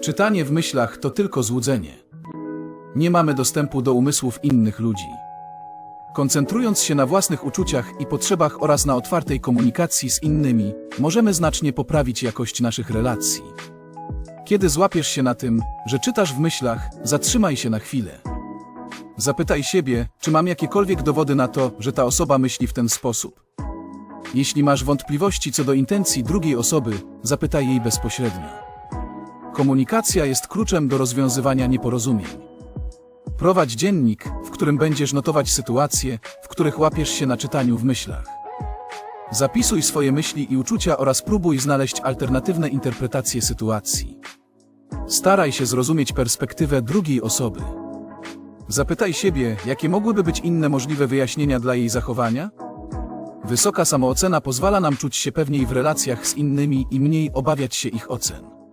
Czytanie w myślach to tylko złudzenie. Nie mamy dostępu do umysłów innych ludzi. Koncentrując się na własnych uczuciach i potrzebach oraz na otwartej komunikacji z innymi, możemy znacznie poprawić jakość naszych relacji. Kiedy złapiesz się na tym, że czytasz w myślach, zatrzymaj się na chwilę. Zapytaj siebie, czy mam jakiekolwiek dowody na to, że ta osoba myśli w ten sposób. Jeśli masz wątpliwości co do intencji drugiej osoby, zapytaj jej bezpośrednio. Komunikacja jest kluczem do rozwiązywania nieporozumień. Prowadź dziennik, w którym będziesz notować sytuacje, w których łapiesz się na czytaniu w myślach. Zapisuj swoje myśli i uczucia oraz próbuj znaleźć alternatywne interpretacje sytuacji. Staraj się zrozumieć perspektywę drugiej osoby. Zapytaj siebie, jakie mogłyby być inne możliwe wyjaśnienia dla jej zachowania? Wysoka samoocena pozwala nam czuć się pewniej w relacjach z innymi i mniej obawiać się ich ocen.